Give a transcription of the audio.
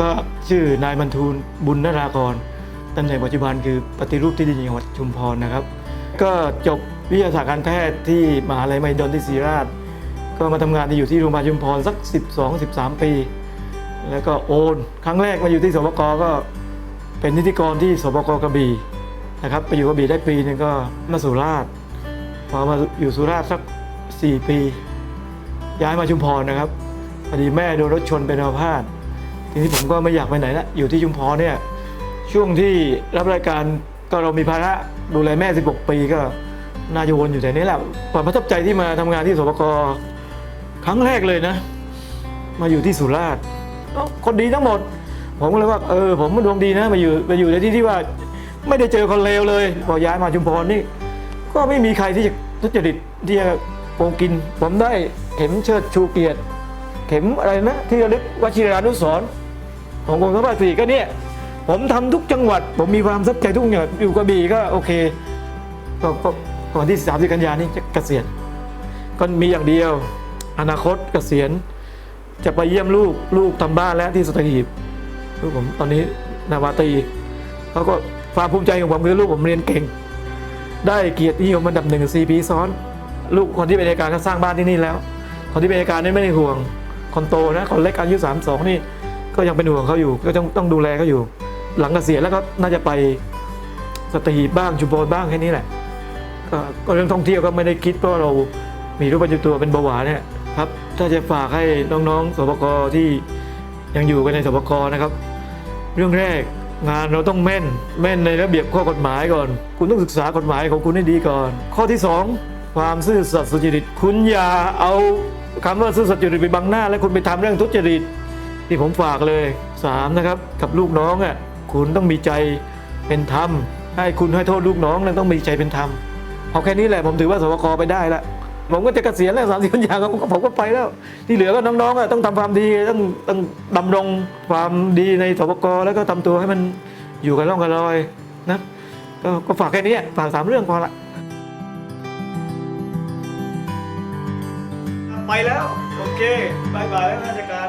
ก็ชื่อนายบรรทูลบุญนรากรตำแหน่งปัจจุบันคือปฏิรูปที่ดินจังหวัดชุมพรนะครับ ก็จบวิทยาศาสตร์การแพทย์ที่มหาลัยมหิดลที่ศรีราช ก็มาทำงานที่อยู่ที่โรงพยาบาลชุมพรสัก 12-13 ปี แล้วก็โอน ครั้งแรกมาอยู่ที่สปกก็เป็นนิติกรที่สปกกระบี่นะครับไปอยู่กระบี่ได้ปีหนึงก็มาสุราษฎร์พอมาอยู่สุราษฎร์สัก 4 ปี ย้ายมาชุมพรนะครับพอดีแม่โดนรถชนเป็นอัมพาต ทีนี้ผมก็ไม่อยากไปไหนละอยู่ที่ชุมพรเนี่ย ช่วงที่รับรายการก็เรามีภาระดูแลแม่ 16 ปีก็น่าจะวนอยู่แต่นี้แหละความประทับใจที่มาทำงานที่สปกครั้งแรกเลยนะ มาอยู่ที่สุราษฎร์คนดีทั้งหมด ผมก็เลยว่าเออผมมันดวงดีนะมาอยู่มาอยู่ในที่ที่ว่าไม่ได้เจอคนเลวเลยพอย้ายมาชุมพรนี่ ก็ไม่มีใครที่จะทุจริตที่จะโกงกิน ผมได้เข็มเชิดชูเกียรติ เข็มอะไรนะ ที่ระลึกวชิรานุสรณ์ ของกรมสภาสี่ก็เนี่ยผมทำทุกจังหวัด ผมมีความสับใจทุกอย่างอยู่กระบี่ก็โอเคก็ก็ก่อนที่30กันยานี้จะเกษียณก็มีอย่างเดียว อนาคตเกษียณ จะไปเยี่ยมลูกลูกทำบ้านแล้วที่สตหีบลูกผมตอนนี้นาวาตรีเขาก็ความภูมิใจของผมคือลูกผมเรียนเก่ง ได้เกียรตินิยมอันดับหนึ่งสี่ปีซ้อน ลูกคนที่เป็นอัยการก็สร้างบ้านที่นี่แล้ว คนที่เป็นอัยการนี่ไม่ได้ห่วงคนโตนะคนเล็กอายุสามสองนี่ ก็ยังเป็นห่วงเขาอยู่ ก็ต้องต้องดูแลเขาอยู่ หลังเกษียณแล้วก็น่าจะไปสตีบ้างชุมพรบ้างแค่นี้แหละก็ก็เรื่องท่องเที่ยวก็ไม่ได้คิดเพราะเรามีรูปประจำตัวเป็นเบาหวานเนี่ยครับถ้าจะฝากให้น้องๆสปกที่ยังอยู่กันในสปกนะครับ เรื่องแรกงานเราต้องแม่นแม่นในระเบียบข้อกฎหมายก่อน คุณต้องศึกษากฎหมายของคุณให้ดีก่อน ข้อที่สองความซื่อสัตย์สุจริต คุณอย่าเอาคำว่าซื่อสัตย์สุจริตไปบังหน้า แล้วคุณไปทำเรื่องทุจริต ที่ผมฝากเลยสามนะครับกับลูกน้องอะคุณต้องมีใจเป็นธรรม ให้คุณให้โทษลูกน้องนั้นต้องมีใจเป็นธรรมเอาแค่นี้แหละผมถือว่าสวกไปได้ละผมก็จะเกษียณแล้วสามสิบปัญญาผมก็ผมก็ไปแล้ว ที่เหลือก็น้องๆอะต้องทำความดีต้องต้องดำรงความดีในสวกแล้วก็ทำตัวให้มันอยู่กันร่องกันรอยนะก็ก็ฝากแค่นี้ฝากสามเรื่องพอละไปแล้ว โอเคบายบายแล้วราชการ